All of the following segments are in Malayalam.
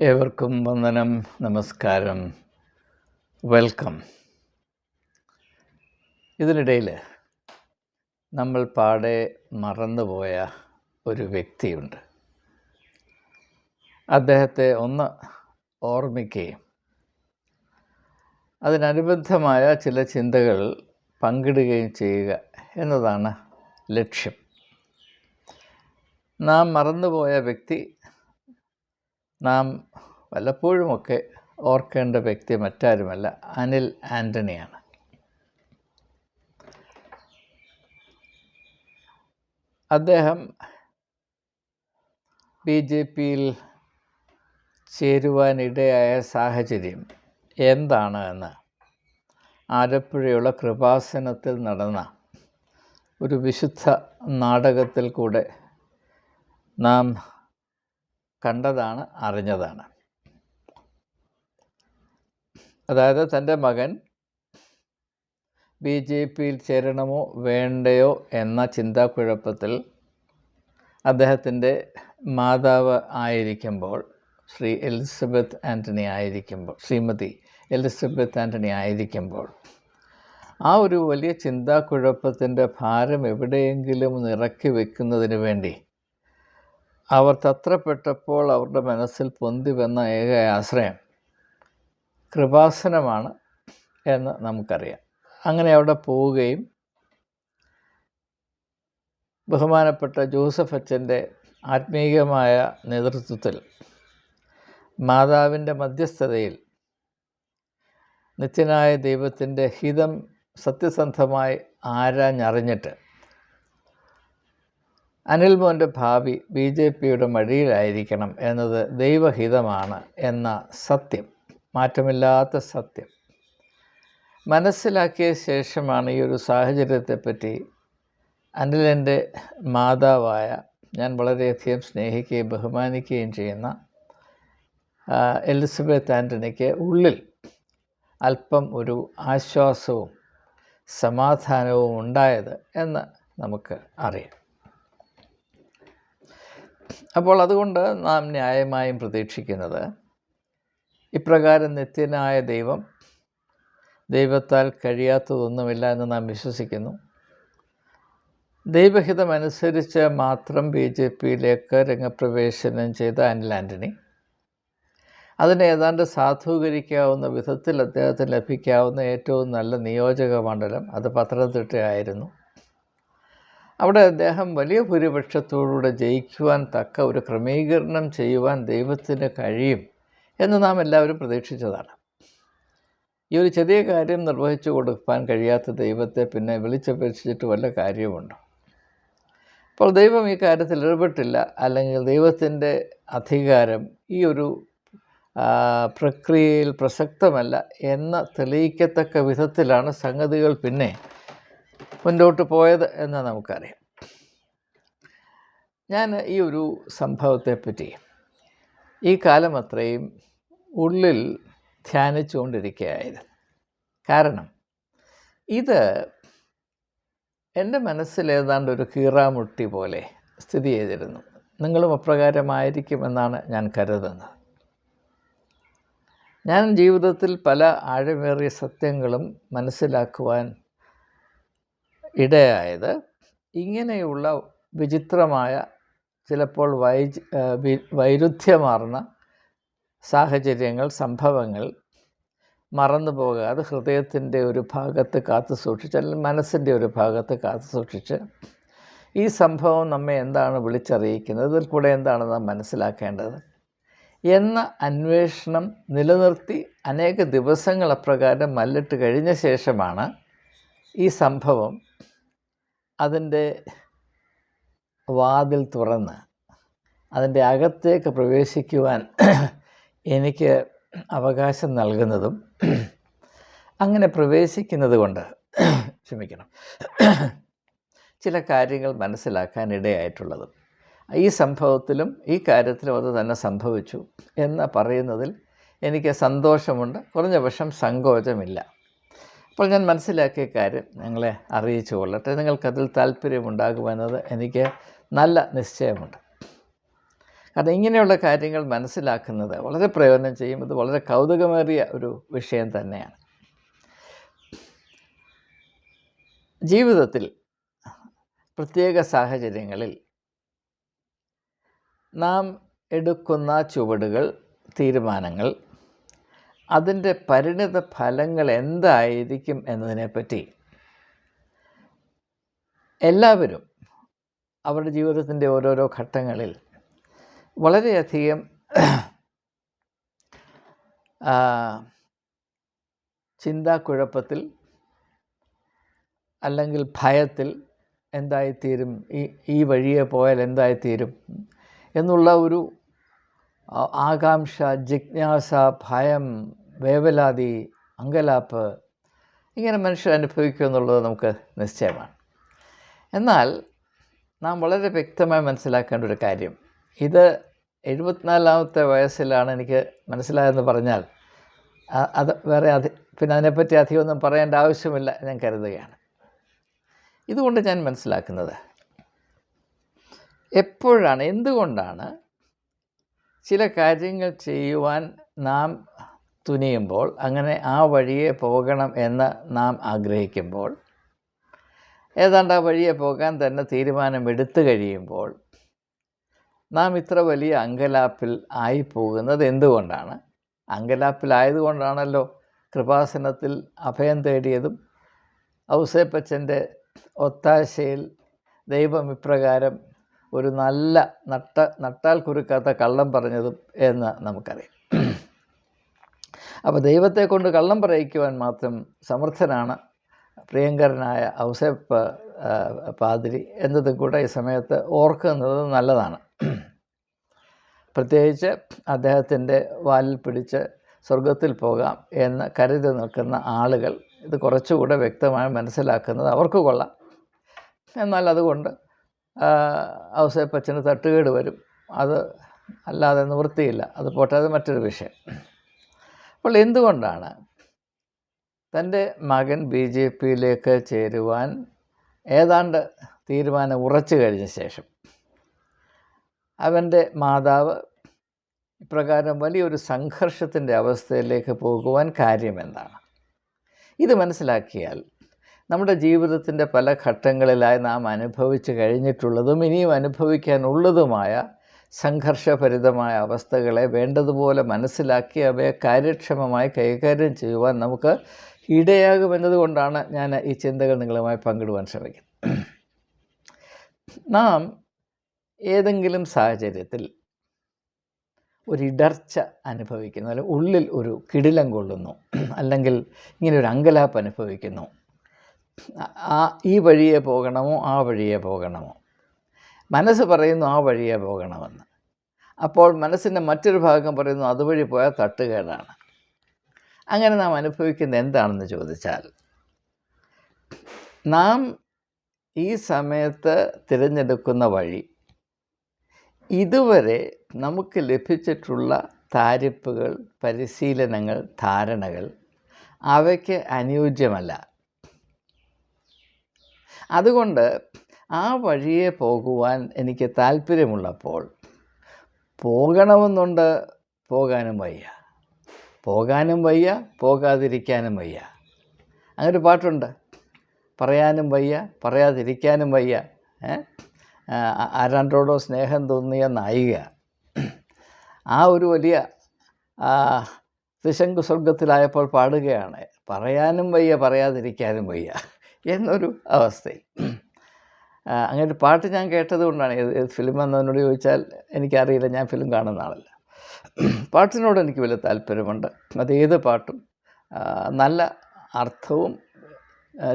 ഏവർക്കും വന്ദനം നമസ്കാരം വെൽക്കം. ഇതിനിടയിൽ നമ്മൾ പാടെ മറന്നുപോയ ഒരു വ്യക്തിയുണ്ട്. അദ്ദേഹത്തെ ഒന്ന് ഓർമ്മിക്കുകയും അതിനനുബന്ധമായ ചില ചിന്തകൾ പങ്കിടുകയും ചെയ്യുക എന്നതാണ് ലക്ഷ്യം. നാം മറന്നുപോയ വ്യക്തി നാം വല്ലപ്പോഴുമൊക്കെ ഓർക്കേണ്ട വ്യക്തി മറ്റാരുമല്ല അനിൽ ആന്റണിയാണ്. അദ്ദേഹം ബി ജെ പിയിൽ ചേരുവാനിടയായ സാഹചര്യം എന്താണ് എന്ന് ആലപ്പുഴയുള്ള കൃപാസനത്തിൽ നടന്ന ഒരു വിശുദ്ധ നാടകത്തിൽ കൂടെ നാം കണ്ടതാണ് അറിഞ്ഞതാണ്. അതായത് തന്റെ മകൻ ബി ജെ പിയിൽ ചേരണമോ വേണ്ടയോ എന്ന ചിന്താക്കുഴപ്പത്തിൽ അദ്ദേഹത്തിന്റെ മാതാവ് ആയിരിക്കുമ്പോൾ ശ്രീ എലിസബത്ത് ആന്റണി ആയിരിക്കുമ്പോൾ ശ്രീമതി എലിസബത്ത് ആന്റണി ആയിരിക്കുമ്പോൾ ആ ഒരു വലിയ ചിന്താക്കുഴപ്പത്തിന്റെ ഭാരം എവിടെയെങ്കിലും ഒന്ന് ഇറക്കി വെക്കുന്നതിന് വേണ്ടി അവർ തത്രപ്പെട്ടപ്പോൾ അവരുടെ മനസ്സിൽ പൊന്തി വന്ന ഏക ആശ്രയം കൃപാസനമാണ് എന്ന് നമുക്കറിയാം. അങ്ങനെ അവിടെ പോവുകയും ബഹുമാനപ്പെട്ട ജോസഫ് അച്ഛന്റെ ആത്മീയമായ നേതൃത്വത്തിൽ മാതാവിന്റെ മധ്യസ്ഥതയിൽ നിത്യനായ ദൈവത്തിന്റെ ഹിതം സത്യസന്ധമായി ആരാഞ്ഞറിഞ്ഞിട്ട് അനിൽ മോന്റെ ഭാവി ബി ജെ പിയുടെ മടിയിലായിരിക്കണം എന്നത് ദൈവഹിതമാണ് എന്ന സത്യം മാറ്റമില്ലാത്ത സത്യം. മനസ്സിലാക്കിയ ശേഷമാണ് ഈ ഒരു സാഹചര്യത്തെപ്പറ്റി അനിലിന്റെ മാതാവായ ഞാൻ വളരെയധികം സ്നേഹിക്കുകയും ബഹുമാനിക്കുകയും ചെയ്യുന്ന എലിസബത്ത് ആന്റണിക്ക് ഉള്ളിൽ അല്പം ഒരു ആശ്വാസവും സമാധാനവും ഉണ്ടായത് എന്ന് നമുക്ക് അറിയാം. അപ്പോൾ അതുകൊണ്ട് നാം ന്യായമായും പ്രതീക്ഷിക്കുന്നത് ഇപ്രകാരം നിത്യനായ ദൈവം ദൈവത്താൽ കഴിയാത്തതൊന്നുമില്ല എന്ന് നാം വിശ്വസിക്കുന്നു. ദൈവഹിതമനുസരിച്ച് മാത്രം ബി ജെ പിയിലേക്ക് രംഗപ്രവേശനം ചെയ്ത അനിൽ ആന്റണി അതിനെ ഏതാണ്ട് സാധൂകരിക്കാവുന്ന വിധത്തിൽ അദ്ദേഹത്തിന് ലഭിക്കാവുന്ന ഏറ്റവും നല്ല നിയോജക മണ്ഡലം അത് പത്തനംതിട്ടയായിരുന്നു. അവിടെ അദ്ദേഹം വലിയ ഭൂരിപക്ഷത്തോടുകൂടെ ജയിക്കുവാൻ തക്ക ഒരു ക്രമീകരണം ചെയ്യുവാൻ ദൈവത്തിന് കഴിയും എന്ന് നാം എല്ലാവരും പ്രതീക്ഷിച്ചതാണ്. ഈ ഒരു ചെറിയ കാര്യം നിർവഹിച്ചു കൊടുക്കാൻ കഴിയാത്ത ദൈവത്തെ പിന്നെ വിളിച്ചപേക്ഷിച്ചിട്ട് വല്ല കാര്യമുണ്ടോ അപ്പോൾ ദൈവം ഈ കാര്യത്തിൽ ഇടപെട്ടില്ല. അല്ലെങ്കിൽ ദൈവത്തിന്റെ അധികാരം ഈ ഒരു പ്രക്രിയയിൽ പ്രസക്തമല്ല എന്ന് തെളിയിക്കത്തക്ക വിധത്തിലാണ് സംഗതികൾ പിന്നെ. മുന്നോട്ട് പോയത് എന്ന് നമുക്കറിയാം. ഞാൻ ഈ ഒരു സംഭവത്തെപ്പറ്റി ഈ കാലം അത്രയും ഉള്ളിൽ ധ്യാനിച്ചുകൊണ്ടിരിക്കുകയായിരുന്നു. കാരണം ഇത് എന്റെ മനസ്സിൽ ഏതാണ്ട് ഒരു കീറാമുട്ടി പോലെ സ്ഥിതി ചെയ്തിരുന്നു. നിങ്ങളും അപ്രകാരമായിരിക്കുമെന്നാണ് ഞാൻ കരുതുന്നത്. ഞാൻ ജീവിതത്തിൽ പല ആഴമേറിയ സത്യങ്ങളും മനസ്സിലാക്കുവാൻ ഇടയായത്. ഇങ്ങനെയുള്ള വിചിത്രമായ ചിലപ്പോൾ വൈ വൈരുദ്ധ്യമാർന്ന സാഹചര്യങ്ങൾ സംഭവങ്ങൾ മറന്നു പോകാതെ ഹൃദയത്തിന്റെ ഒരു ഭാഗത്ത് കാത്തു സൂക്ഷിച്ച് അല്ലെങ്കിൽ മനസ്സിന്റെ ഒരു ഭാഗത്ത് കാത്തു സൂക്ഷിച്ച് ഈ സംഭവം നമ്മെ എന്താണ് വിളിച്ചറിയിക്കുന്നത്? ഇതിൽ കൂടെ എന്താണ് നാം മനസ്സിലാക്കേണ്ടത്? എന്ന അന്വേഷണം നിലനിർത്തി അനേക ദിവസങ്ങൾ അപ്രകാരം മല്ലിട്ട് കഴിഞ്ഞ ശേഷമാണ് ഈ സംഭവം അതിന്റെ വാതിൽ തുറന്ന് അതിന്റെ അകത്തേക്ക് പ്രവേശിക്കുവാൻ എനിക്ക് അവകാശം നൽകുന്നതും അങ്ങനെ പ്രവേശിക്കുന്നത് കൊണ്ട് ക്ഷമിക്കണം. ചില കാര്യങ്ങൾ മനസ്സിലാക്കാൻ ഇടയായിട്ടുള്ളതും ഈ സംഭവത്തിലും ഈ കാര്യത്തിലും അത് തന്നെ സംഭവിച്ചു എന്ന് പറയുന്നതിൽ എനിക്ക് സന്തോഷമുണ്ട്. കുറഞ്ഞ പക്ഷം സങ്കോചമില്ല. അപ്പോൾ ഞാൻ മനസ്സിലാക്കിയ കാര്യം നിങ്ങളെ അറിയിച്ചു കൊള്ളട്ടെ. നിങ്ങൾക്കതിൽ താല്പര്യമുണ്ടാകുമെന്നത് എനിക്ക് നല്ല നിശ്ചയമുണ്ട്. കാരണം ഇങ്ങനെയുള്ള കാര്യങ്ങൾ മനസ്സിലാക്കുന്നത് വളരെ പ്രയോജനം ചെയ്യും. ഇത് വളരെ കൗതുകമേറിയ ഒരു വിഷയം തന്നെയാണ്. ജീവിതത്തിൽ പ്രത്യേക സാഹചര്യങ്ങളിൽ നാം എടുക്കുന്ന ചുവടുകൾ തീരുമാനങ്ങൾ അതിന്റെ പരിണിത ഫലങ്ങൾ എന്തായിരിക്കും എന്നതിനെപ്പറ്റി എല്ലാവരും അവരുടെ ജീവിതത്തിന്റെ ഓരോരോ ഘട്ടങ്ങളിൽ വളരെയധികം ചിന്താക്കുഴപ്പത്തിൽ അല്ലെങ്കിൽ ഭയത്തിൽ എന്തായിത്തീരും? ഈ ഈ വഴിയെ പോയാൽ എന്തായിത്തീരും? എന്നുള്ള ഒരു ആകാംക്ഷ ജിജ്ഞാസ ഭയം വേവലാതി അങ്കലാപ്പ് ഇങ്ങനെ മനുഷ്യർ അനുഭവിക്കുക എന്നുള്ളത് നമുക്ക് നിശ്ചയമാണ്. എന്നാൽ നാം വളരെ വ്യക്തമായി മനസ്സിലാക്കേണ്ട ഒരു കാര്യം. ഇത് എഴുപത്തിനാലാമത്തെ വയസ്സിലാണ് എനിക്ക് മനസ്സിലായെന്ന് പറഞ്ഞാൽ അത് വേറെ അധി പിന്നെ അതിനെപ്പറ്റി അധികമൊന്നും പറയേണ്ട ആവശ്യമില്ല ഞാൻ കരുതുകയാണ്. ഇതുകൊണ്ട് ഞാൻ മനസ്സിലാക്കുന്നത് എപ്പോഴാണ് എന്തുകൊണ്ടാണ് ചില കാര്യങ്ങൾ ചെയ്യുവാൻ നാം തുനിയുമ്പോൾ അങ്ങനെ ആ വഴിയെ പോകണം എന്ന് നാം ആഗ്രഹിക്കുമ്പോൾ ഏതാണ്ട് ആ വഴിയെ പോകാൻ തന്നെ തീരുമാനമെടുത്തു കഴിയുമ്പോൾ നാം ഇത്ര വലിയ അങ്കലാപ്പിൽ ആയി പോകുന്നത് എന്തുകൊണ്ടാണ് അങ്കലാപ്പിലായതുകൊണ്ടാണല്ലോ കൃപാസനത്തിൽ അഭയം തേടിയതും ഔസേപ്പച്ചന്റെ ഒത്താശയിൽ ദൈവം ഇപ്രകാരം ഒരു നല്ല നട്ട നട്ടാൽ കുരുക്കാത്ത കള്ളം പറഞ്ഞതും എന്ന് നമുക്കറിയാം. അപ്പോൾ ദൈവത്തെ കൊണ്ട് കള്ളം പറയിക്കുവാൻ മാത്രം സമർത്ഥനാണ് പ്രിയങ്കരനായ ഔസേപ്പ് പാതിരി എന്നതും കൂടെ ഈ സമയത്ത് ഓർക്കുന്നത് നല്ലതാണ്. പ്രത്യേകിച്ച് അദ്ദേഹത്തിന്റെ വാലിൽ പിടിച്ച് സ്വർഗത്തിൽ പോകാം എന്ന് കരുതി നിൽക്കുന്ന ആളുകൾ ഇത് കുറച്ചുകൂടെ വ്യക്തമായി മനസ്സിലാക്കുന്നത് അവർക്ക് കൊള്ളാം. എന്നാൽ അതുകൊണ്ട് ഔസേപ്പച്ചന് തട്ടുകേട് വരും. അത് അല്ലാതെ നിവൃത്തിയില്ല. അത് പോട്ടെ അത് മറ്റൊരു വിഷയം. അപ്പോൾ എന്തുകൊണ്ടാണ് തന്റെ മകൻ ബി ജെ പിയിലേക്ക് ചേരുവാൻ ഏതാണ്ട് തീരുമാനം ഉറച്ചു കഴിഞ്ഞ ശേഷം അവന്റെ മാതാവ് ഇപ്രകാരം വലിയൊരു സംഘർഷത്തിന്റെ അവസ്ഥയിലേക്ക് പോകുവാൻ കാര്യമെന്താണ് ഇത് മനസ്സിലാക്കിയാൽ നമ്മുടെ ജീവിതത്തിന്റെ പല ഘട്ടങ്ങളിലായി നാം അനുഭവിച്ച് കഴിഞ്ഞിട്ടുള്ളതും ഇനിയും അനുഭവിക്കാനുള്ളതുമായ സംഘർഷഭരിതമായ അവസ്ഥകളെ വേണ്ടതുപോലെ മനസ്സിലാക്കി അവയെ കാര്യക്ഷമമായി കൈകാര്യം ചെയ്യുവാൻ നമുക്ക് ഇടയാകുമെന്നതുകൊണ്ടാണ് ഞാൻ ഈ ചിന്തകൾ നിങ്ങളുമായി പങ്കിടുവാൻ ശ്രമിക്കുന്നത്. നാം ഏതെങ്കിലും സാഹചര്യത്തിൽ ഒരു ഇടർച്ച അനുഭവിക്കുന്നു അല്ലെങ്കിൽ ഉള്ളിൽ ഒരു കിടിലം കൊള്ളുന്നു അല്ലെങ്കിൽ ഇങ്ങനെ ഒരു അങ്കലാപ്പ് അനുഭവിക്കുന്നു. ആ- ഈ വഴിയെ പോകണമോ ആ വഴിയെ പോകണമോ? മനസ്സ് പറയുന്നു ആ വഴിയെ പോകണമെന്ന്. അപ്പോൾ മനസ്സിന്റെ മറ്റൊരു ഭാഗം പറയുന്നു അതുവഴി പോയാൽ തട്ടുകേടാണ്. അങ്ങനെ നാം അനുഭവിക്കുന്ന എന്താണെന്ന് ചോദിച്ചാൽ നാം ഈ സമയത്ത് തിരഞ്ഞെടുക്കുന്ന വഴി ഇതുവരെ നമുക്ക് ലഭിച്ചിട്ടുള്ള താരിപ്പുകൾ പരിശീലനങ്ങൾ ധാരണകൾ അവയ്ക്ക് അനുയോജ്യമല്ല. അതുകൊണ്ട് ആ വഴിയെ പോകുവാൻ എനിക്ക് താല്പര്യമുള്ളപ്പോൾ പോകണമെന്നുണ്ട് പോകാനും വയ്യ. പോകാനും വയ്യ പോകാതിരിക്കാനും വയ്യ. അങ്ങനൊരു പാട്ടുണ്ട്. പറയാനും വയ്യ പറയാതിരിക്കാനും വയ്യ. ആരാണ്ടോടോ സ്നേഹം തോന്നിയ നായിക. ആ ഒരു വലിയ ത്രിശങ്കു സ്വർഗത്തിലായപ്പോൾ പാടുകയാണ്. പറയാനും വയ്യ പറയാതിരിക്കാനും വയ്യ. എന്നൊരു അവസ്ഥയിൽ. അങ്ങനെ ഒരു പാട്ട് ഞാൻ കേട്ടത് കൊണ്ടാണ്. ഏത് ഏത് ഫിലിം എന്നതിനോട് ചോദിച്ചാൽ എനിക്കറിയില്ല ഞാൻ ഫിലിം കാണുന്ന ആളല്ല. പാട്ടിനോട് എനിക്ക് വലിയ താല്പര്യമുണ്ട്. അതേത് പാട്ടും നല്ല അർത്ഥവും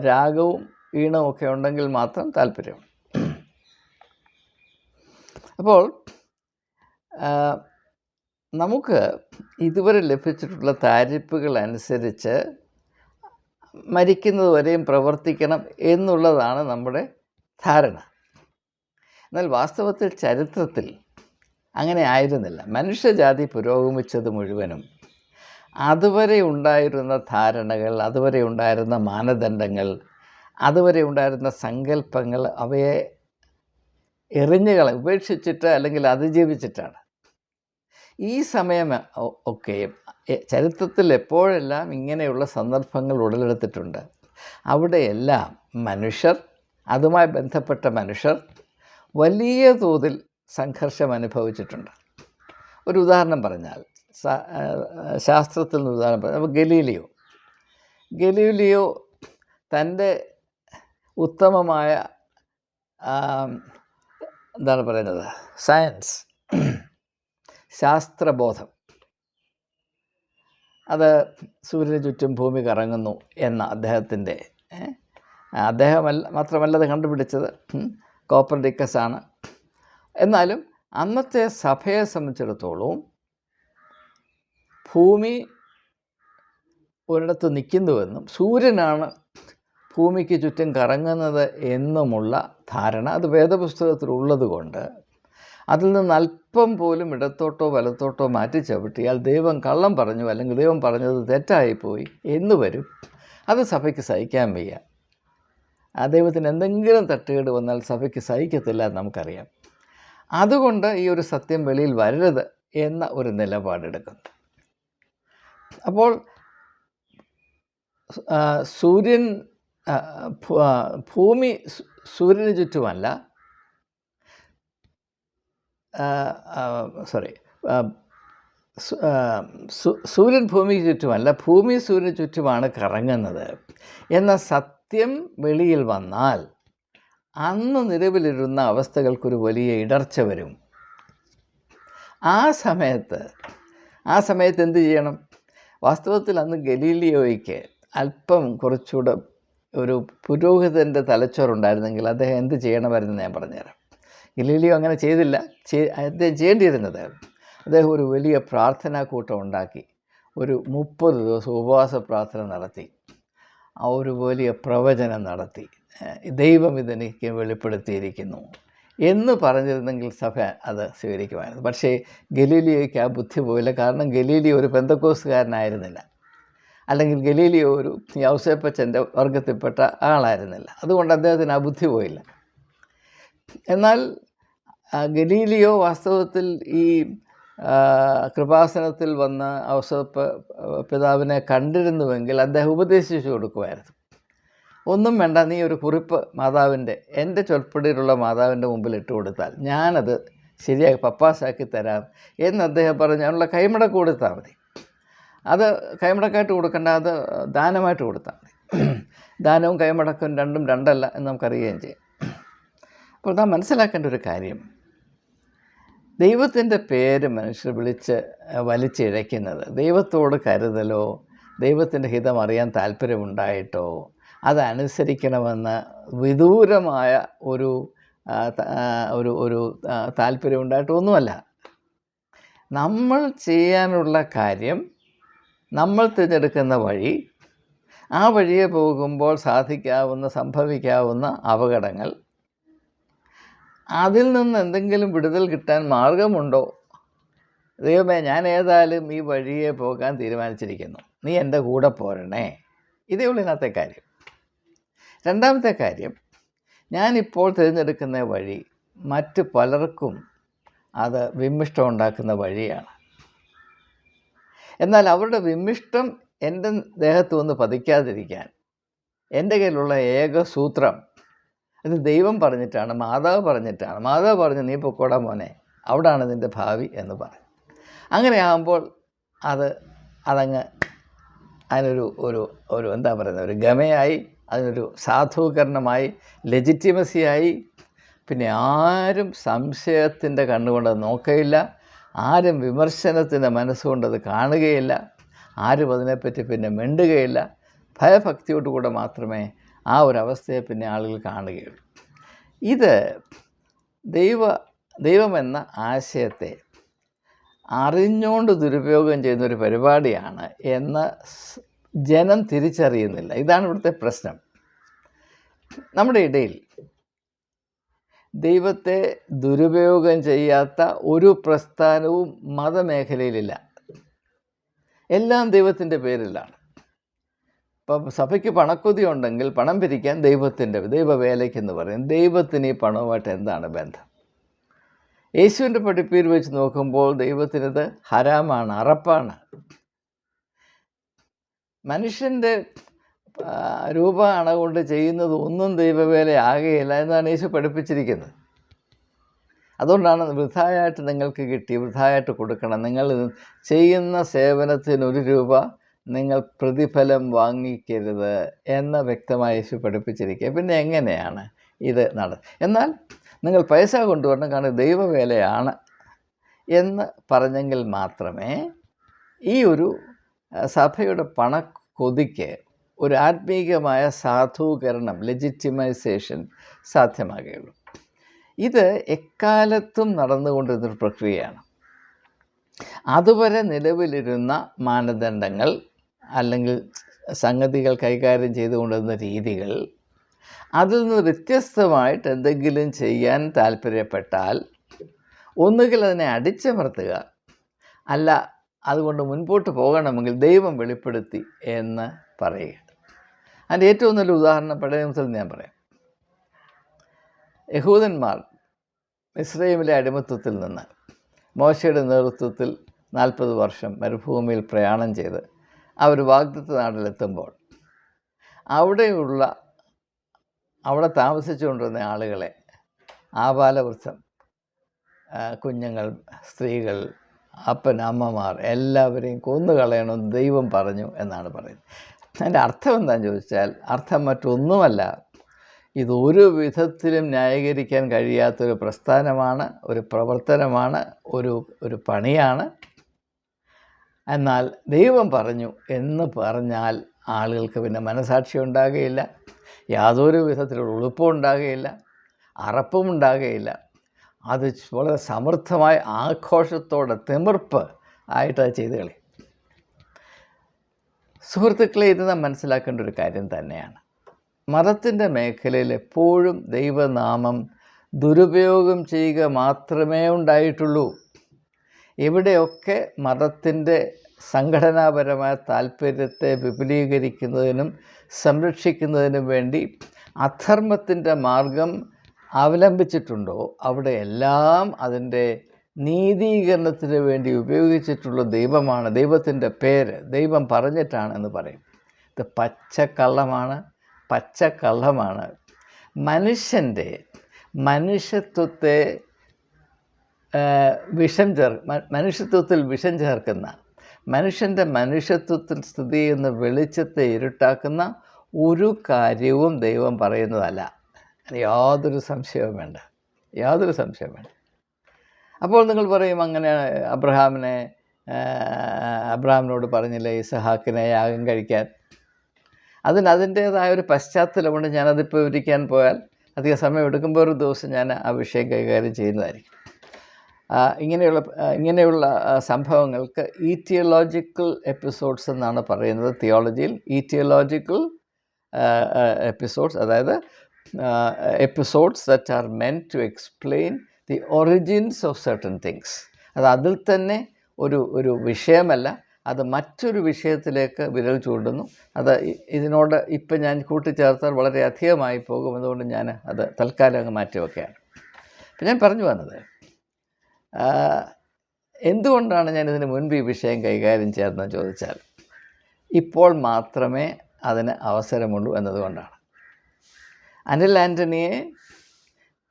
രാഗവും ഈണവും ഒക്കെ ഉണ്ടെങ്കിൽ മാത്രം താല്പര്യമാണ് അപ്പോൾ നമുക്ക് ഇതുവരെ ലഭിച്ചിട്ടുള്ള താരിപ്പുകൾ അനുസരിച്ച് മരിക്കുന്നത് വരെയും പ്രവർത്തിക്കണം എന്നുള്ളതാണ് നമ്മുടെ ധാരണ. എന്നാൽ വാസ്തവത്തിൽ ചരിത്രത്തിൽ അങ്ങനെ ആയിരുന്നില്ല. മനുഷ്യജാതി പുരോഗമിച്ചത് മുഴുവനും അതുവരെ ഉണ്ടായിരുന്ന ധാരണകൾ അതുവരെ ഉണ്ടായിരുന്ന മാനദണ്ഡങ്ങൾ അതുവരെ ഉണ്ടായിരുന്ന സങ്കല്പങ്ങൾ അവയെ എറിഞ്ഞുകൾ ഉപേക്ഷിച്ചിട്ട് അല്ലെങ്കിൽ അതിജീവിച്ചിട്ടാണ്. ഈ സമയം ഒക്കെയും ചരിത്രത്തിൽ എപ്പോഴെല്ലാം ഇങ്ങനെയുള്ള സന്ദർഭങ്ങൾ ഉടലെടുത്തിട്ടുണ്ട്. അവിടെയെല്ലാം മനുഷ്യർ അതുമായി ബന്ധപ്പെട്ട മനുഷ്യർ വലിയ തോതിൽ സംഘർഷം അനുഭവിച്ചിട്ടുണ്ട്. ഒരു ഉദാഹരണം പറഞ്ഞാൽ ശാസ്ത്രത്തിൽ നിന്ന് ഉദാഹരണം പറഞ്ഞാൽ ഗലീലിയോ. ഗലീലിയോ തന്റെ ഉത്തമമായ എന്താണ് പറയുന്നത്? സയൻസ് ശാസ്ത്രബോധം അത് സൂര്യന് ചുറ്റും ഭൂമി കറങ്ങുന്നു എന്ന അദ്ദേഹത്തിന്റെ അദ്ദേഹമല്ല മാത്രമല്ല അത് കണ്ടുപിടിച്ചത് കോപ്പർ കോപ്പർഡിക്കസ് ആണ്. എന്നാലും അന്നത്തെ സഭയെ സംബന്ധിച്ചിടത്തോളം ഭൂമി ഒരിടത്ത് നിൽക്കുന്നുവെന്നും സൂര്യനാണ് ഭൂമിക്ക് ചുറ്റും കറങ്ങുന്നത് എന്നുമുള്ള ധാരണ അത് വേദപുസ്തകത്തിൽ കൊണ്ട് അതിൽ നിന്ന് അല്പം പോലും ഇടത്തോട്ടോ വലത്തോട്ടോ മാറ്റി ചവിട്ടിയാൽ ദൈവം കള്ളം പറഞ്ഞു അല്ലെങ്കിൽ ദൈവം പറഞ്ഞത് തെറ്റായിപ്പോയി എന്ന് വരും. അത് സഭയ്ക്ക് സഹിക്കാൻ വയ്യ. ആ ദൈവത്തിന് എന്തെങ്കിലും തട്ടുകേട് വന്നാൽ സഭയ്ക്ക് സഹിക്കത്തില്ല എന്ന് നമുക്കറിയാം. അതുകൊണ്ട് ഈ ഒരു സത്യം വെളിയിൽ വരരുത് എന്ന ഒരു നിലപാടെടുക്കുന്നു. അപ്പോൾ സൂര്യൻ ഭൂമി സൂര്യന് ചുറ്റുമല്ല സോറി സൂര്യൻ ഭൂമിക്ക് ചുറ്റുമല്ല ഭൂമി സൂര്യന് ചുറ്റുമാണ് കറങ്ങുന്നത്. എന്ന സത്യം വെളിയിൽ വന്നാൽ അന്ന് നിലവിലിരുന്ന അവസ്ഥകൾക്കൊരു വലിയ ഇടർച്ച വരും. ആ സമയത്ത് ആ സമയത്ത് എന്ത് ചെയ്യണം? വാസ്തവത്തിൽ അന്ന് ഗലീലിയോയ്ക്ക് അല്പം കുറച്ചുകൂടെ ഒരു പുരോഹിതന്റെ തലച്ചോറുണ്ടായിരുന്നെങ്കിൽ അദ്ദേഹം എന്ത് ചെയ്യണമായിരുന്നു ഞാൻ പറഞ്ഞുതരാം. ഗലീലിയോ അങ്ങനെ ചെയ്തില്ല. ചെയ്- അദ്ദേഹം ചെയ്യേണ്ടിയിരുന്നത് അദ്ദേഹം ഒരു വലിയ പ്രാർത്ഥനാ കൂട്ടം ഉണ്ടാക്കി. ഒരു മുപ്പത് ദിവസം ഉപവാസ പ്രാർത്ഥന നടത്തി. ആ ഒരു വലിയ പ്രവചനം നടത്തി. ദൈവം ഇതെനിക്ക് വെളിപ്പെടുത്തിയിരിക്കുന്നു എന്ന് പറഞ്ഞിരുന്നെങ്കിൽ സഭ അത് സ്വീകരിക്കുമായിരുന്നു. പക്ഷേ ഗലീലിയോയ്ക്ക് ആ ബുദ്ധി പോയില്ല. കാരണം ഗലീലിയോ ഒരു പെന്തക്കോസുകാരനായിരുന്നില്ല അല്ലെങ്കിൽ ഗലീലിയോ ഒരു യൗസേപ്പച്ചന്റെ വർഗത്തിൽപ്പെട്ട ആളായിരുന്നില്ല. അതുകൊണ്ട് അദ്ദേഹത്തിന് ആ ബുദ്ധി പോയില്ല. എന്നാൽ ഗലീലിയോ വാസ്തവത്തിൽ ഈ കൃപാസനത്തിൽ വന്ന ഔസേപ്പ് പിതാവിനെ കണ്ടിരുന്നുവെങ്കിൽ അദ്ദേഹം ഉപദേശിച്ചു കൊടുക്കുമായിരുന്നു. ഒന്നും വേണ്ട നീ ഒരു കുറിപ്പ് മാതാവിന്റെ എന്റെ ചൊൽപ്പടിയിലുള്ള മാതാവിന്റെ മുമ്പിൽ ഇട്ട് കൊടുത്താൽ ഞാനത് ശരിയായി പപ്പാസാക്കി തരാം എന്ന് അദ്ദേഹം പറഞ്ഞു. അതിനുള്ള കൈമടക്ക് കൊടുത്താൽ മതി. അത് കൈമടക്കായിട്ട് കൊടുക്കേണ്ട അത് ദാനമായിട്ട് കൊടുത്താൽ മതി. ദാനവും കൈമടക്കും രണ്ടും രണ്ടല്ല എന്ന് നമുക്കറിയുകയും ചെയ്യും. അപ്പോൾ നാം മനസ്സിലാക്കേണ്ട ഒരു കാര്യം. ദൈവത്തിന്റെ പേര് മനുഷ്യർ വിളിച്ച് വലിച്ചിഴയ്ക്കുന്നത്. ദൈവത്തോട് കരുതലോ ദൈവത്തിന്റെ ഹിതം അറിയാൻ താല്പര്യമുണ്ടായിട്ടോ അതനുസരിക്കണമെന്ന് വിദൂരമായ ഒരു ഒരു ഒരു താല്പര്യമുണ്ടായിട്ടോ ഒന്നുമല്ല. നമ്മൾ ചെയ്യാനുള്ള കാര്യം നമ്മൾ തിരഞ്ഞെടുക്കുന്ന വഴി ആ വഴിയെ പോകുമ്പോൾ സാധിക്കാവുന്ന സംഭവിക്കാവുന്ന അപകടങ്ങൾ അതിൽ നിന്ന് എന്തെങ്കിലും വിടുതൽ കിട്ടാൻ മാർഗമുണ്ടോ? ദൈവമേ ഞാൻ ഏതായാലും ഈ വഴിയെ പോകാൻ തീരുമാനിച്ചിരിക്കുന്നു. നീ എന്റെ കൂടെ പോരണേ. ഇതേ ഉള്ളൂ ഇന്നത്തെ കാര്യം. രണ്ടാമത്തെ കാര്യം ഞാനിപ്പോൾ തിരഞ്ഞെടുക്കുന്ന വഴി മറ്റ് പലർക്കും അത് വിമ്മിഷ്ടം ഉണ്ടാക്കുന്ന വഴിയാണ്. എന്നാൽ അവരുടെ വിമ്മിഷ്ടം എന്റെ ദേഹത്ത് വന്ന് പതിക്കാതിരിക്കാൻ എന്റെ കയ്യിലുള്ള ഏക സൂത്രം ഇത് ദൈവം പറഞ്ഞിട്ടാണ് മാതാവ് പറഞ്ഞിട്ടാണ്. മാതാവ് പറഞ്ഞു നീ പൊക്കോടാ മോനെ അവിടാണ് നിന്റെ ഭാവി എന്ന് പറഞ്ഞു. അങ്ങനെ ആകുമ്പോൾ അത് അതങ്ങ് അതിനൊരു ഒരു ഒരു എന്താ പറയുന്നത് ഒരു ഗമയായി അതിനൊരു സാധൂകരണമായി ലെജിറ്റിമസിയായി പിന്നെ ആരും സംശയത്തിന്റെ കണ്ണുകൊണ്ട് നോക്കുകയില്ല ആരും വിമർശനത്തിന്റെ മനസ്സുകൊണ്ട് അത് കാണുകയില്ല. ആരും അതിനെപ്പറ്റി പിന്നെ മിണ്ടുകയില്ല. ഭയഭക്തിയോടുകൂടെ മാത്രമേ ആ ഒരു അവസ്ഥയെ പിന്നെ ആളുകൾ കാണുകയുള്ളൂ. ഇത് ദൈവ ദൈവമെന്ന ആശയത്തെ അറിഞ്ഞുകൊണ്ട് ദുരുപയോഗം ചെയ്യുന്ന ഒരു പരിപാടിയാണ് എന്ന് ജനം തിരിച്ചറിയുന്നില്ല. ഇതാണ് ഇവിടുത്തെ പ്രശ്നം. നമ്മുടെ ഇടയിൽ ദൈവത്തെ ദുരുപയോഗം ചെയ്യാത്ത ഒരു പ്രസ്ഥാനവും മതമേഖലയിലില്ല. എല്ലാം ദൈവത്തിന്റെ പേരിലാണ്. ഇപ്പം സഭയ്ക്ക് പണക്കുതി ഉണ്ടെങ്കിൽ പണം പിരിക്കാൻ ദൈവത്തിന്റെ ദൈവവേലയ്ക്കെന്ന് പറയും. ദൈവത്തിന് ഈ പണവുമായിട്ട് എന്താണ് ബന്ധം? യേശുവിന്റെ പഠിപ്പിൽ വെച്ച് നോക്കുമ്പോൾ ദൈവത്തിനത് ഹരാമാണ് അറപ്പാണ്. മനുഷ്യന്റെ രൂപ അണ കൊണ്ട് ചെയ്യുന്നത് ഒന്നും ദൈവവേല ആകുകയില്ല എന്നാണ് യേശു പഠിപ്പിച്ചിരിക്കുന്നത്. അതുകൊണ്ടാണ് വൃഥായായിട്ട് നിങ്ങൾക്ക് കിട്ടി വൃഥായായിട്ട് കൊടുക്കണം. നിങ്ങൾ ചെയ്യുന്ന സേവനത്തിന് ഒരു രൂപ നിങ്ങൾ പ്രതിഫലം വാങ്ങിക്കരുത് എന്ന വ്യക്തമായി യേശു പഠിപ്പിച്ചിരിക്കുക പിന്നെ എങ്ങനെയാണ് ഇത് നട എന്നാൽ നിങ്ങൾ പൈസ കൊണ്ടുവരണം കാരണം ദൈവവേലയാണ് എന്ന് പറഞ്ഞെങ്കിൽ മാത്രമേ ഈ ഒരു സഭയുടെ പണക്കൊതിക്ക് ഒരു ആത്മീകമായ സാധൂകരണം ലെജിറ്റിമൈസേഷൻ സാധ്യമാകുകയുള്ളൂ. ഇത് എക്കാലത്തും നടന്നുകൊണ്ടിരുന്നൊരു പ്രക്രിയയാണ്. അതുവരെ നിലവിലിരുന്ന മാനദണ്ഡങ്ങൾ അല്ലെങ്കിൽ സംഗതികൾ കൈകാര്യം ചെയ്തുകൊണ്ടിരുന്ന രീതികൾ അതിൽ നിന്ന് വ്യത്യസ്തമായിട്ട് എന്തെങ്കിലും ചെയ്യാൻ താല്പര്യപ്പെട്ടാൽ ഒന്നുകിൽ അതിനെ അടിച്ചമർത്തുക അല്ല അതുകൊണ്ട് മുൻപോട്ട് പോകണമെങ്കിൽ ദൈവം വെളിപ്പെടുത്തി എന്ന് പറയുക. അതിന്റെ ഏറ്റവും നല്ല ഉദാഹരണം പഴയ നിയമത്തിൽ ഞാൻ പറയാം. യഹൂദന്മാർ ഇസ്രൈമിലെ അടിമത്വത്തിൽ നിന്ന് മോശയുടെ നേതൃത്വത്തിൽ നാൽപ്പത് വർഷം മരുഭൂമിയിൽ പ്രയാണം ചെയ്ത് അവർ വാഗ്ദത്ത് നാട്ടിലെത്തുമ്പോൾ അവിടെയുള്ള അവിടെ താമസിച്ചുകൊണ്ടിരുന്ന ആളുകളെ ആ ആ, കുഞ്ഞുങ്ങൾ സ്ത്രീകൾ അപ്പൻ അമ്മമാർ എല്ലാവരെയും കൊന്നു കളയണമെന്ന് ദൈവം പറഞ്ഞു എന്നാണ് പറയുന്നത്. അതിന്റെ അർത്ഥം എന്താണെന്ന് ചോദിച്ചാൽ അർത്ഥം മറ്റൊന്നുമല്ല. ഇതൊരു വിധത്തിലും ന്യായീകരിക്കാൻ കഴിയാത്തൊരു പ്രസ്ഥാനമാണ് ഒരു പ്രവർത്തനമാണ് ഒരു ഒരു പണിയാണ്. എന്നാൽ ദൈവം പറഞ്ഞു എന്ന് പറഞ്ഞാൽ ആളുകൾക്ക് പിന്നെ മനസാക്ഷി ഉണ്ടാകുകയില്ല. യാതൊരു വിധത്തിലുള്ള ഉളുപ്പും ഉണ്ടാകുകയില്ല. അറപ്പും ഉണ്ടാകുകയില്ല. അത് വളരെ സമൃദ്ധമായ ആഘോഷത്തോടെ തിമിർപ്പ് ആയിട്ട് അത് ചെയ്ത് കളി. സുഹൃത്തുക്കളെ ഇത് നാം മനസ്സിലാക്കേണ്ട ഒരു കാര്യം തന്നെയാണ്. മതത്തിന്റെ മേഖലയിൽ എപ്പോഴും ദൈവനാമം ദുരുപയോഗം ചെയ്യുക മാത്രമേ ഉണ്ടായിട്ടുള്ളൂ. ഇവിടെയൊക്കെ മതത്തിന്റെ സംഘടനാപരമായ താല്പര്യത്തെ വിപുലീകരിക്കുന്നതിനും സംരക്ഷിക്കുന്നതിനും വേണ്ടി അധർമ്മത്തിന്റെ മാർഗം അവലംബിച്ചിട്ടുണ്ടോ? അവിടെ എല്ലാം അതിന്റെ നീതീകരണത്തിന് വേണ്ടി ഉപയോഗിച്ചിട്ടുള്ള ദൈവമാണ് ദൈവത്തിന്റെ പേര് ദൈവം പറഞ്ഞിട്ടാണ് എന്ന് പറയും. ഇത് പച്ചക്കള്ളമാണ് പച്ചക്കള്ളമാണ് മനുഷ്യന്റെ മനുഷ്യത്വത്തെ വിഷം ചേർ മനുഷ്യത്വത്തിൽ വിഷം ചേർക്കുന്ന മനുഷ്യന്റെ മനുഷ്യത്വത്തിൽ സ്ഥിതി ചെയ്യുന്ന വെളിച്ചത്തെ ഇരുട്ടാക്കുന്ന ഒരു കാര്യവും ദൈവം പറയുന്നതല്ല. യാതൊരു സംശയവും വേണ്ട. യാതൊരു സംശയവും വേണ്ട. അപ്പോൾ നിങ്ങൾ പറയും അങ്ങനെ അബ്രഹാമിനെ അബ്രഹാമിനോട് പറഞ്ഞില്ലേ ഇസഹാക്കിനെ യാഗം കഴിക്കാൻ? അതിന് അതിന്റേതായ ഒരു പശ്ചാത്തലമുണ്ട്. ഞാനതിപ്പോൾ വിവരിക്കാൻ പോയാൽ അധിക സമയം എടുക്കുമ്പോൾ ഒരു ദിവസം ഞാൻ ആ വിഷയം കൈകാര്യം ചെയ്യുന്നതായിരിക്കും. ഇങ്ങനെയുള്ള ഇങ്ങനെയുള്ള സംഭവങ്ങൾക്ക് ഈറ്റിയോളജിക്കൽ എപ്പിസോഡ്സ് എന്നാണ് പറയുന്നത് തിയോളജിയിൽ. ഈറ്റിയോളജിക്കൽ എപ്പിസോഡ്സ് അതായത് episodes that are meant to explain the origins of certain things അത് അതിൽ തന്നെ ഒരു ഒരു വിഷയമല്ല. അത് മറ്റൊരു വിഷയത്തിലേക്ക് വിരൽ ചൂണ്ടുന്നു. അത് ഇതിനോട് ഇപ്പം ഞാൻ കൂട്ടിച്ചേർത്താൽ വളരെ അധികമായി പോകും. അതുകൊണ്ട് ഞാൻ അത് തൽക്കാലം അങ്ങ് മാറ്റിവെക്കുകയാണ്. അപ്പം ഞാൻ പറഞ്ഞു വന്നത് എന്തുകൊണ്ടാണ് ഞാൻ ഇതിന് മുൻപ് ഈ വിഷയം കൈകാര്യം ചെയ്തതെന്ന് ചോദിച്ചാൽ ഇപ്പോൾ മാത്രമേ അതിന് അവസരമുള്ളൂ എന്നതുകൊണ്ടാണ്. അനിൽ ആന്റണിയെ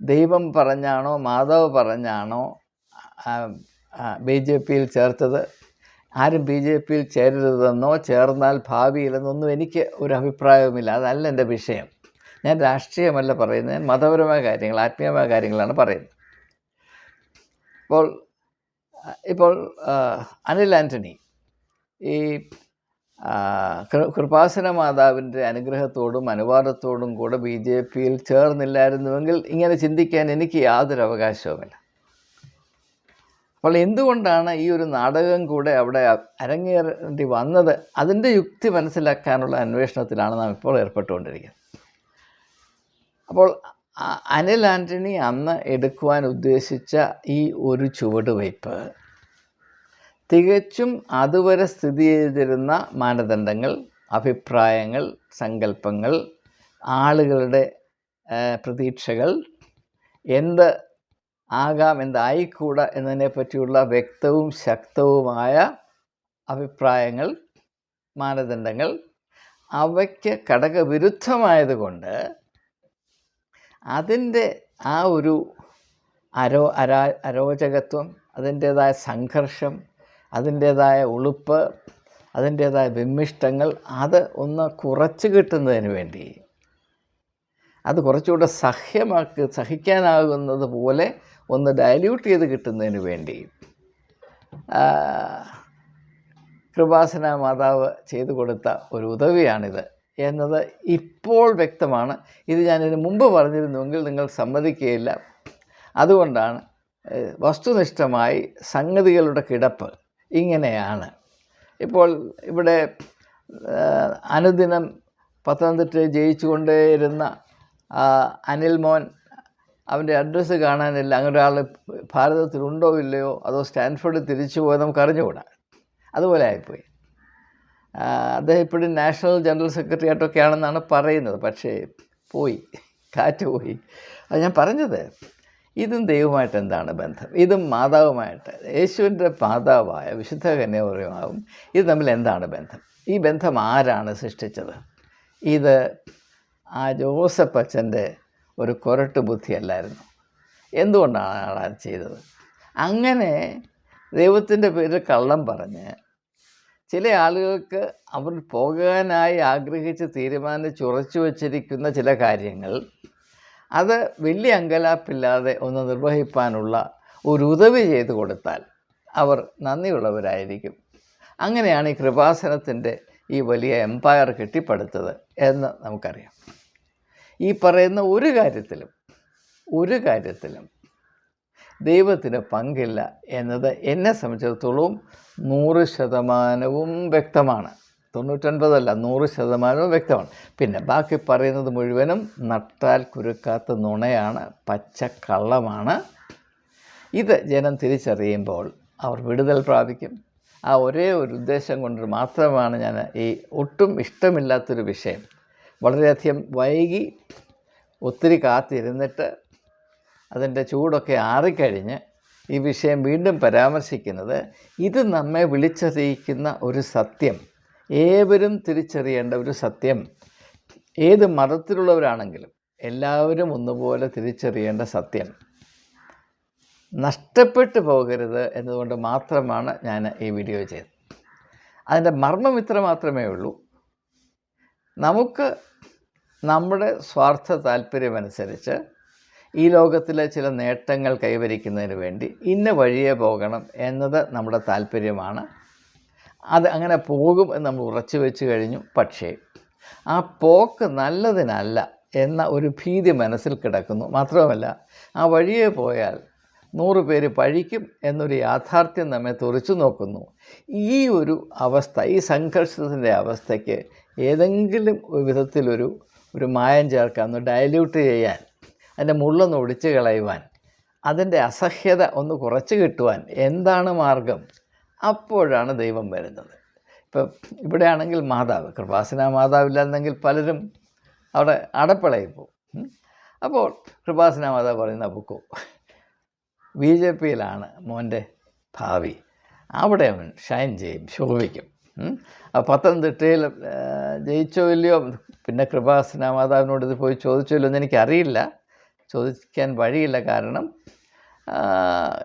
ദൈവം പറഞ്ഞാണോ മാധവ് പറഞ്ഞാണോ ബി ജെ പിയിൽ ചേർത്തത് ആരും ബി ജെ പിയിൽ ചേരരുതെന്നോ ചേർന്നാൽ ഭാവിയിലെന്നൊന്നും എനിക്ക് ഒരു അഭിപ്രായവുമില്ല. അതല്ല എന്റെ വിഷയം. ഞാൻ രാഷ്ട്രീയമല്ല പറയുന്നത് ഞാൻ മതപരമായ കാര്യങ്ങൾ ആത്മീയമായ കാര്യങ്ങളാണ് പറയുന്നത്. ഇപ്പോൾ ഇപ്പോൾ അനിൽ ആന്റണി ഈ കൃപാസന മാതാവിന്റെ അനുഗ്രഹത്തോടും അനുവാദത്തോടും കൂടെ ബി ജെ പിയിൽ ചേർന്നില്ലായിരുന്നുവെങ്കിൽ ഇങ്ങനെ ചിന്തിക്കാൻ എനിക്ക് യാതൊരു അവകാശവുമില്ല. അപ്പോൾ എന്തുകൊണ്ടാണ് ഈ ഒരു നാടകം കൂടെ അവിടെ അരങ്ങേറേണ്ടി വന്നത്? അതിന്റെ യുക്തി മനസ്സിലാക്കാനുള്ള അന്വേഷണത്തിലാണ് നാം ഇപ്പോൾ ഏർപ്പെട്ടുകൊണ്ടിരിക്കുന്നത്. അപ്പോൾ അനിൽ ആന്റണി അന്ന് എടുക്കുവാൻ ഉദ്ദേശിച്ച ഈ ഒരു ചുവടുവയ്പ് തികച്ചും അതുവരെ സ്ഥിതി ചെയ്തിരുന്ന മാനദണ്ഡങ്ങൾ അഭിപ്രായങ്ങൾ സങ്കല്പങ്ങൾ ആളുകളുടെ പ്രതീക്ഷകൾ എന്ത് ആകാം എന്തായിക്കൂടാ എന്നതിനെ പറ്റിയുള്ള വ്യക്തവും ശക്തവുമായ അഭിപ്രായങ്ങൾ മാനദണ്ഡങ്ങൾ അവയ്ക്ക് ഘടകവിരുദ്ധമായതുകൊണ്ട് അതിന്റെ ആ ഒരു അരോ അരാ അരോചകത്വം അതിന്റേതായ സംഘർഷം അതിന്റേതായ ഉളുപ്പ് അതിന്റേതായ വിമ്മിഷ്ടങ്ങൾ അത് ഒന്ന് കുറച്ച് കിട്ടുന്നതിന് വേണ്ടി. അത് കുറച്ചുകൂടെ സഹ്യമാക്കി സഹിക്കാനാകുന്നത് പോലെ ഒന്ന് ഡയല്യൂട്ട് ചെയ്ത് കിട്ടുന്നതിന് വേണ്ടി. കൃപാസന മാതാവ് ചെയ്തു കൊടുത്ത ഒരു ഉദവിയാണിത്. എന്നത് ഇപ്പോൾ വ്യക്തമാണ്. ഇത് ഞാനിതിന് മുമ്പ് പറഞ്ഞിരുന്നുവെങ്കിൽ നിങ്ങൾ സമ്മതിക്കുകയില്ല അതുകൊണ്ടാണ് വസ്തുനിഷ്ഠമായി സംഗതികളുടെ കിടപ്പ് ഇങ്ങനെയാണ്. ഇപ്പോൾ ഇവിടെ അനുദിനം പത്തനംതിട്ട ജയിച്ചുകൊണ്ടേയിരുന്ന അനിൽ മോൻ അവന്റെ അഡ്രസ്സ് കാണാനില്ല. അങ്ങനെ ഒരാൾ ഭാരതത്തിലുണ്ടോ ഇല്ലയോ? അതോ സ്റ്റാൻഫോർഡിൽ തിരിച്ചു പോയോ? നമുക്ക് അറിഞ്ഞുകൂടാ അതുപോലെ ആയിപ്പോയി. അദ്ദേഹം ഇപ്പോഴും നാഷണൽ ജനറൽ സെക്രട്ടറി ആയിട്ടൊക്കെ ആണെന്നാണ് പറയുന്നത്. പക്ഷേ പോയി. കാറ്റ് പോയി. അത് ഞാൻ പറഞ്ഞത് ഇതും ദൈവമായിട്ട് എന്താണ് ബന്ധം? ഇതും മാതാവുമായിട്ട്. യേശുവിന്റെ മാതാവായ വിശുദ്ധ കന്യാപുരമാവും ഇത് തമ്മിൽ എന്താണ് ബന്ധം? ഈ ബന്ധം ആരാണ് സൃഷ്ടിച്ചത്? ഇത് ആ ജോസഫ് അച്ഛന്റെ ഒരു കൊരട്ട് ബുദ്ധിയല്ലായിരുന്നു. എന്തുകൊണ്ടാണ് അയാൾ അത് ചെയ്തത്? അങ്ങനെ ദൈവത്തിന്റെ പേരിൽ കള്ളം പറഞ്ഞ് ചില ആളുകൾക്ക് അവർ പോകാനായി ആഗ്രഹിച്ച് തീരുമാനിച്ച് ഉറച്ചു വച്ചിരിക്കുന്ന ചില കാര്യങ്ങൾ അത് വലിയ അങ്കലാപ്പില്ലാതെ ഒന്ന് നിർവഹിപ്പാനുള്ള ഒരു ഉദവി ചെയ്തു കൊടുത്താൽ അവർ നന്ദിയുള്ളവരായിരിക്കും. അങ്ങനെയാണ് ഈ കൃപാസനത്തിന്റെ ഈ വലിയ എംപയർ കെട്ടിപ്പടുത്തത് എന്ന് നമുക്കറിയാം. ഈ പറയുന്ന ഒരു കാര്യത്തിലും ഒരു കാര്യത്തിലും ദൈവത്തിന് പങ്കില്ല എന്നത് എന്നെ സംബന്ധിച്ചിടത്തോളം നൂറ് ശതമാനവും വ്യക്തമാണ്. തൊണ്ണൂറ്റൊൻപതല്ല നൂറ് ശതമാനവും വ്യക്തമാണ്. പിന്നെ ബാക്കി പറയുന്നത് മുഴുവനും നട്ടാൽ കുരുക്കാത്ത നുണയാണ് പച്ചക്കള്ളമാണ് ഇത് ജനം തിരിച്ചറിയുമ്പോൾ അവർ വിടുതൽ പ്രാപിക്കും. ആ ഒരേ ഒരു ഉദ്ദേശം കൊണ്ട് മാത്രമാണ് ഞാൻ ഈ ഒട്ടും ഇഷ്ടമില്ലാത്തൊരു വിഷയം. വളരെയധികം വൈകി ഒത്തിരി കാത്തിരുന്നിട്ട് അതിന്റെ ചൂടൊക്കെ ആറിക്കഴിഞ്ഞ് ഈ വിഷയം വീണ്ടും പരാമർശിക്കുന്നത് ഇത് നമ്മെ വിളിച്ചറിയിക്കുന്ന ഒരു സത്യം ഏവരും തിരിച്ചറിയേണ്ട ഒരു സത്യം. ഏത് മതത്തിലുള്ളവരാണെങ്കിലും എല്ലാവരും ഒന്നുപോലെ തിരിച്ചറിയേണ്ട സത്യം. നഷ്ടപ്പെട്ടു പോകരുത് എന്നതുകൊണ്ട് മാത്രമാണ് ഞാൻ ഈ വീഡിയോ ചെയ്തത്. അതിന്റെ മർമ്മം ഇത്ര മാത്രമേ ഉള്ളൂ. നമുക്ക് നമ്മുടെ സ്വാർത്ഥ താല്പര്യമനുസരിച്ച് ഈ ലോകത്തിലെ ചില നേട്ടങ്ങൾ കൈവരിക്കുന്നതിന് വേണ്ടി ഇന്ന വഴിയെ പോകണം എന്നത് നമ്മുടെ താല്പര്യമാണ്. അത് അങ്ങനെ പോകും എന്ന് നമ്മൾ ഉറച്ചു വെച്ച് കഴിഞ്ഞു. പക്ഷേ ആ പോക്ക് നല്ലതിനല്ല എന്ന ഒരു ഭീതി മനസ്സിൽ കിടക്കുന്നു. മാത്രമല്ല ആ വഴിയെ പോയാൽ നൂറ് പേര് പഴിക്കും എന്നൊരു യാഥാർത്ഥ്യം നമ്മെ തുറച്ചു നോക്കുന്നു. ഈ ഒരു അവസ്ഥ ഈ സംഘർഷത്തിന്റെ അവസ്ഥയ്ക്ക് ഏതെങ്കിലും വിധത്തിലൊരു ഒരു മായം ചേർക്കാൻ ഒന്ന് ഡയല്യൂട്ട് ചെയ്യാൻ അതിന്റെ മുള്ളൊന്ന് ഒടിച്ച് കളയുവാൻ അതിന്റെ അസഹ്യത ഒന്ന് കുറച്ച് കിട്ടുവാൻ എന്താണ് മാർഗം? അപ്പോഴാണ് ദൈവം വരുന്നത്. ഇപ്പം ഇവിടെയാണെങ്കിൽ മാതാവ് കൃപാസന മാതാവില്ലായിരുന്നെങ്കിൽ പലരും അവിടെ അടപ്പിളയിൽ പോകും അപ്പോൾ കൃപാസന മാതാവ് പറയുന്ന ബുക്കോ ബി ജെ പിയിലാണ് മോന്റെ ഭാവി. അവിടെ അവൻ ഷൈൻ ചെയ്യും ശോഭിക്കും. ആ പത്തനംതിട്ടയിൽ ജയിച്ചോ ഇല്ലയോ? പിന്നെ കൃപാസന മാതാവിനോട് ഇത് പോയി ചോദിച്ചോ ഇല്ലയോ എന്ന് എനിക്കറിയില്ല. ചോദിക്കാൻ വഴിയില്ല കാരണം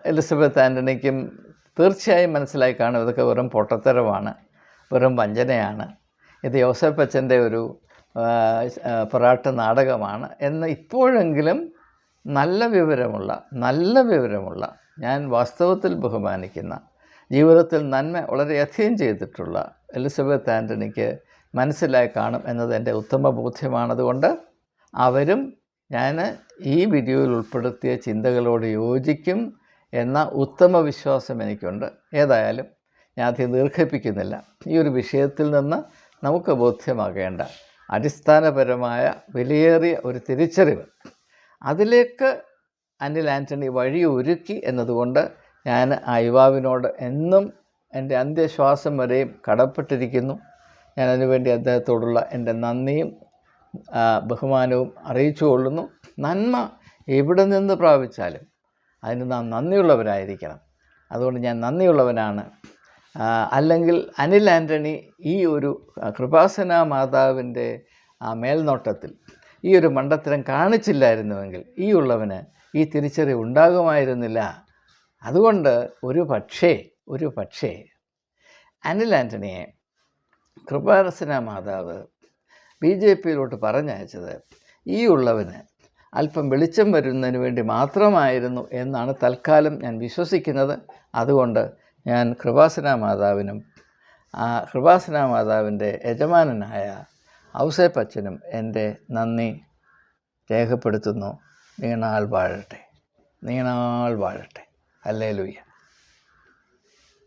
എലിസബത്ത് ആന്റണിക്കും തീർച്ചയായും മനസ്സിലായി കാണും ഇതൊക്കെ വെറും പൊട്ടത്തരമാണ് വെറും വഞ്ചനയാണ്. ഇത് യോസഫ് അച്ഛന്റെ ഒരു പൊറാട്ട് നാടകമാണ് എന്ന് ഇപ്പോഴെങ്കിലും നല്ല വിവരമുള്ള നല്ല വിവരമുള്ള ഞാൻ വാസ്തവത്തിൽ ബഹുമാനിക്കുന്ന ജീവിതത്തിൽ നന്മ വളരെയധികം ചെയ്തിട്ടുള്ള എലിസബത്ത് ആന്റണിക്ക് മനസ്സിലായി കാണും എന്നത് എന്റെ ഉത്തമ ബോധ്യമാണതുകൊണ്ട് അവരും ഞാൻ ഈ വീഡിയോയിൽ ഉൾപ്പെടുത്തിയ ചിന്തകളോട് യോജിക്കും എന്ന ഉത്തമ വിശ്വാസം എനിക്കുണ്ട്. ഏതായാലും ഞാൻ അധികം ദീർഘിപ്പിക്കുന്നില്ല. ഈ ഒരു വിഷയത്തിൽ നിന്ന് നമുക്ക് ബോധ്യമാകേണ്ട അടിസ്ഥാനപരമായ വിലയേറിയ ഒരു തിരിച്ചറിവ്. അതിലേക്ക് അനിൽ ആന്റണി വഴി ഒരുക്കി എന്നതുകൊണ്ട് ഞാൻ ആ യുവാവിനോട് എന്നും എന്റെ അന്ത്യശ്വാസം വരെയും കടപ്പെട്ടിരിക്കുന്നു. ഞാൻ അതിനുവേണ്ടി അദ്ദേഹത്തോടുള്ള എന്റെ നന്ദിയും ബഹുമാനവും അറിയിച്ചു കൊള്ളുന്നു. നന്മ എവിടെ നിന്ന് പ്രാപിച്ചാലും അതിന് നാം നന്ദിയുള്ളവരായിരിക്കണം. അതുകൊണ്ട് ഞാൻ നന്ദിയുള്ളവനാണ്. അല്ലെങ്കിൽ അനിൽ ആന്റണി ഈ ഒരു കൃപാസന മാതാവിന്റെ ആ മേൽനോട്ടത്തിൽ ഈ ഒരു മണ്ടത്തരം കാണിച്ചില്ലായിരുന്നുവെങ്കിൽ ഈ ഉള്ളവന് ഈ തിരിച്ചറിവ് ഉണ്ടാകുമായിരുന്നില്ല. അതുകൊണ്ട് ഒരു പക്ഷേ ഒരു പക്ഷേ അനിൽ ആന്റണിയെ കൃപാസന മാതാവ് ബി ജെ പിയിലോട്ട് പറഞ്ഞയച്ചത് ഈ ഉള്ളവന് അല്പം വെളിച്ചം വരുന്നതിന് വേണ്ടി മാത്രമായിരുന്നു എന്നാണ് തൽക്കാലം ഞാൻ വിശ്വസിക്കുന്നത്. അതുകൊണ്ട് ഞാൻ കൃപാസന മാതാവിനും ആ കൃപാസന മാതാവിന്റെ യജമാനനായ ഔസേപ്പച്ചനും എന്റെ നന്ദി രേഖപ്പെടുത്തുന്നു. നീണാൾ വാഴട്ടെ. നീണാൾ വാഴട്ടെ. അല്ലേ